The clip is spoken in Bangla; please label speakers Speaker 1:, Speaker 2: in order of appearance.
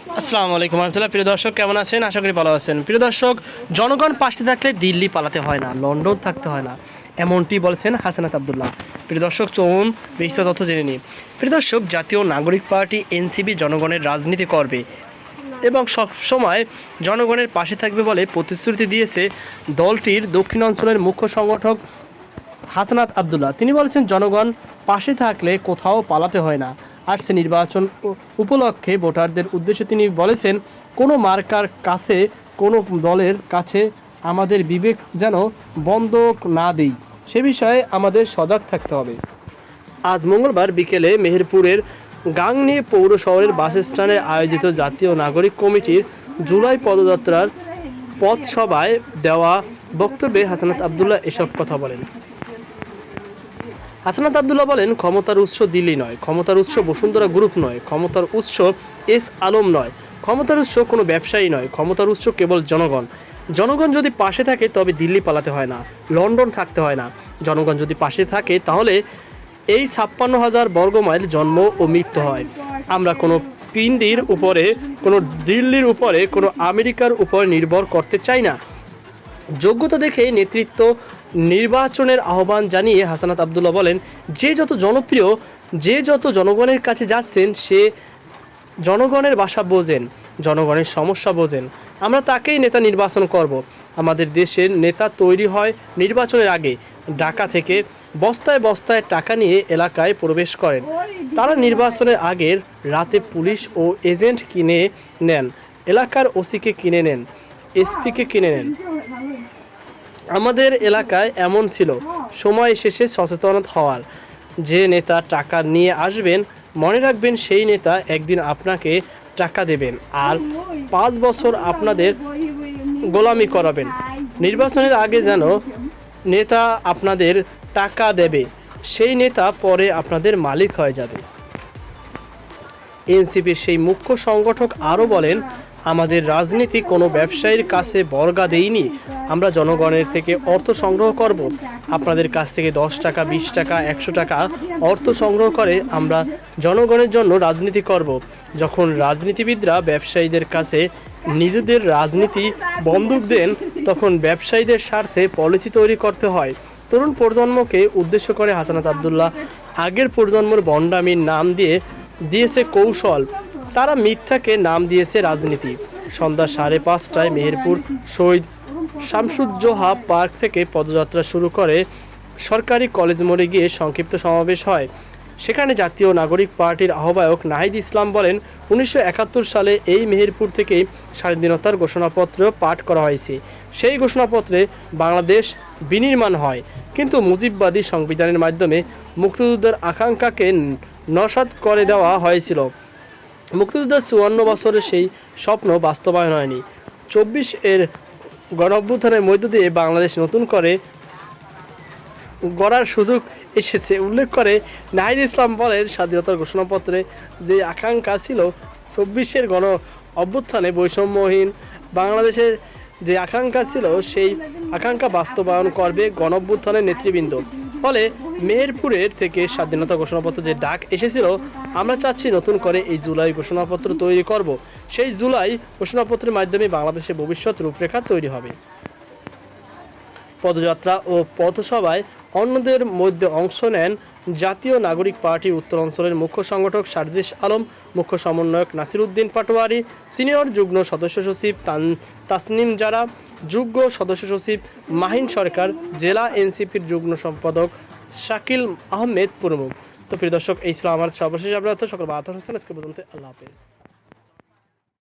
Speaker 1: আসসালামু আলাইকুম রহমতুল্লাহ। প্রিয় দর্শক, কেমন আছেন? আশা করি ভালো আছেন। প্রিয় দর্শক, জনগণ পাশে থাকলে দিল্লি পালাতে হয় না, লন্ডন থাকতে হয় না, এমনটি বলছেন হাসানাত আবদুল্লাহ। প্রিয় দর্শক, চলুন বিস্তারিত তথ্য জেনে নিই। প্রিয় দর্শক, জাতীয় নাগরিক পার্টি এনসিবি জনগণের রাজনীতি করবে এবং সব সময় জনগণের পাশে থাকবে বলে প্রতিশ্রুতি দিয়েছে দলটির দক্ষিণ অঞ্চলের মুখ্য সংগঠক হাসানাত আবদুল্লাহ। তিনি বলেছেন, জনগণ পাশে থাকলে কোথাও পালাতে হয় না। আসছে নির্বাচন উপলক্ষে ভোটারদের উদ্দেশ্যে তিনি বলেছেন, কোনো মার্কার কাছে, কোনো দলের কাছে আমাদের বিবেক যেন বন্ধক না দেই। সে বিষয়ে আমাদের সজাগ থাকতে হবে। আজ মঙ্গলবার বিকেলে মেহেরপুরের গাংনি পৌর শহরের বাস স্ট্যান্ডে আয়োজিত জাতীয় নাগরিক কমিটির জুলাই পদযাত্রার পথসভায় দেওয়া বক্তব্যে হাসানাত আবদুল্লাহ এসব কথা বলেন। হাসানাত আবদুল্লাহ বলেন, ক্ষমতার উৎস দিল্লি নয়, ক্ষমতার উৎস বসুন্ধরা গ্রুপ নয়, ক্ষমতার উৎস এস আলম নয়। ক্ষমতার উৎস কোনো ব্যবসায়ী নয়, ক্ষমতার উৎস কেবল জনগণ। জনগণ যদি পাশে থাকে, তবে দিল্লি পালাতে হয় না, লন্ডন থাকতে হয় না। জনগণ যদি পাশে থাকে, তাহলে এই ছাপ্পান্ন হাজার বর্গমাইল জন্ম ও মৃত্যু হয়। আমরা কোনো পিন্ডির উপরে, কোনো দিল্লির উপরে, কোনো আমেরিকার উপর নির্ভর করতে চাই না। যোগ্যতা দেখে নেতৃত্ব নির্বাচনের আহ্বান জানিয়ে হাসানাত আবদুল্লাহ বলেন, যে যত জনপ্রিয়, যে যত জনগণের কাছে যাচ্ছেন, সে জনগণের বাসা বোঝেন, জনগণের সমস্যা বোঝেন। আমরা তাকেই নেতা নির্বাচন করব। আমাদের দেশের নেতা তৈরি হয় নির্বাচনের আগে। ঢাকা থেকে বস্তায় বস্তায় টাকা নিয়ে এলাকায় প্রবেশ করেন। তারা নির্বাচনের আগের রাতে পুলিশ ও এজেন্ট কিনে নেন। এলাকার ওসিকে কিনে নেন, এসপিকে কিনে নেন। আমাদের এলাকায় এমন ছিল। সময় শেষে সচেতন হওয়ার। যে নেতা টাকা নিয়ে আসবেন, মনে রাখবেন সেই নেতা একদিন আপনাকে টাকা দেবেন আর পাঁচ বছর আপনাদের গোলামি করাবেন। নির্বাচনের আগে যেন নেতা আপনাদের টাকা দেবে, সেই নেতা পরে আপনাদের মালিক হয়ে যাবে। এনসিপির সেই মুখ্য সংগঠক আরও বলেন আমাদের রাজনীতি কোনো ব্যবসায়ীর কাছে বর্গা দেইনি। আমরা জনগণের থেকে অর্থ সংগ্রহ করব। আপনাদের কাছ থেকে দশ টাকা, বিশ টাকা, একশো টাকা অর্থ সংগ্রহ করে আমরা জনগণের জন্য রাজনীতি করব। যখন রাজনীতিবিদরা ব্যবসায়ীদের কাছে নিজেদের রাজনীতি বন্দুক দেন, তখন ব্যবসায়ীদের স্বার্থে পলিসি তৈরি করতে হয়। তরুণ প্রজন্মকে উদ্দেশ্য করে হাসানাত আবদুল্লাহ আগের প্রজন্মর বন্ডামির নাম দিয়ে দিয়েছে কৌশল। তারা মিথ্যাকে নাম দিয়েছে রাজনীতি। সন্ধ্যা সাড়ে পাঁচটায় মেহেরপুর শহীদ শামসুজ্জোহা পার্ক থেকে পদযাত্রা শুরু করে সরকারি কলেজ মোড়ে গিয়ে সংক্ষিপ্ত সমাবেশ হয়। সেখানে জাতীয় নাগরিক পার্টির আহ্বায়ক নাহিদ ইসলাম বলেন, উনিশশো একাত্তর সালে এই মেহেরপুর থেকেই স্বাধীনতার ঘোষণাপত্র পাঠ করা হয়েছে। সেই ঘোষণাপত্রে বাংলাদেশ বিনির্মাণ হয়। কিন্তু মুজিববাদী সংবিধানের মাধ্যমে মুক্তিযুদ্ধের আকাঙ্ক্ষাকে নসাত করে দেওয়া হয়েছিল। মুক্তিযুদ্ধের চুয়ান্ন বছরের সেই স্বপ্ন বাস্তবায়ন হয়নি। চব্বিশ এর গণঅভ্যুত্থানের মধ্য দিয়ে বাংলাদেশ নতুন করে গড়ার সুযোগ এসেছে। উল্লেখ করে নাহিদ ইসলাম বলেন, স্বাধীনতার ঘোষণাপত্রে যে আকাঙ্ক্ষা ছিল চব্বিশের গণ অভ্যুত্থানে বৈষম্যহীন বাংলাদেশের যে আকাঙ্ক্ষা ছিল, সেই আকাঙ্ক্ষা বাস্তবায়ন করবে গণ অভ্যুত্থানের নেতৃবৃন্দ। ফলে মেহেরপুরের থেকে স্বাধীনতা ঘোষণাপত্র যে ডাক এসেছিল, আমরা চাচ্ছি নতুন করে এই জুলাই ঘোষণাপত্র তৈরি করব। সেই জুলাই ঘোষণাপত্রের মাধ্যমে বাংলাদেশের ভবিষ্যৎ রূপরেখা তৈরি হবে। পদযাত্রা ও পথসভায় অন্যদের মধ্যে অংশ নেন জাতীয় নাগরিক পার্টির উত্তর অঞ্চলের মুখ্য সংগঠক সার্জিস আলম, মুখ্য সমন্বয়ক নাসিরউদ্দিন পাটোয়ারি, সিনিয়র যুগ্ম সদস্য সচিব তান তাসনিম জারা, যুগ্ম সদস্য সচিব মাহিন সরকার, জেলা এনসিপির যুগ্ম সম্পাদক শাকিল আহমেদ প্রমুখ। তো প্রিয় দর্শক, এই ছিল আমার সর্বশেষ আপনার সকল বাহাত্তর হোসেন আজকে পর্যন্ত আল্লাহ হাফেজ।